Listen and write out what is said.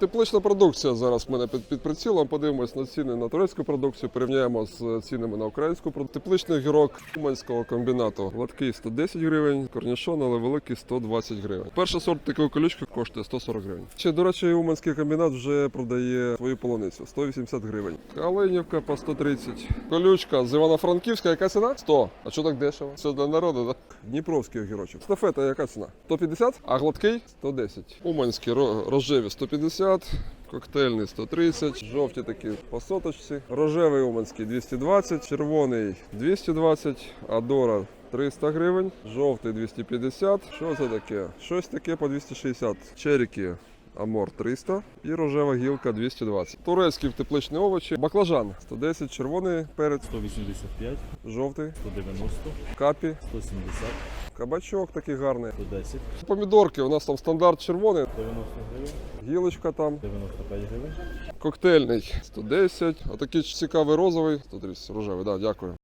Теплична продукція зараз в мене під, під прицілом. Подивимось на ціни на турецьку продукцію, порівняємо з цінами на українську продукцію. Тепличний гірок Уманського комбінату. Гладкий 110 гривень, корнішон, але великий 120 гривень. Перший сорт такої колючки коштує 140 гривень. Ще, до речі, Уманський комбінат вже продає свою полуницю 180 гривень. Калинівка по 130. Колючка з Івано-Франківська, яка ціна? 100. А що так дешево? Все для народу, так? Дніпровський огірочок. Стафета яка ціна? 150, а гладкий 110. Уманський ро- рожеві 150. Коктейльний 130, жовті такі по соточці, рожевий уманський 220, червоний 220, адора 300 гривень, жовтий 250. Що це таке? Щось таке по 260. Черіки Амор 300 і рожева гілка 220. Турецькі тепличні овочі, баклажан 110, червоний перець, 185, жовтий, 190, капі, 170, кабачок такий гарний. 110, Помідорки у нас там стандарт червоний, 90 гривень, гілочка там, 95 гривень. коктейльний 110, а такий цікавий розовий. 130, рожевий, да, дякую.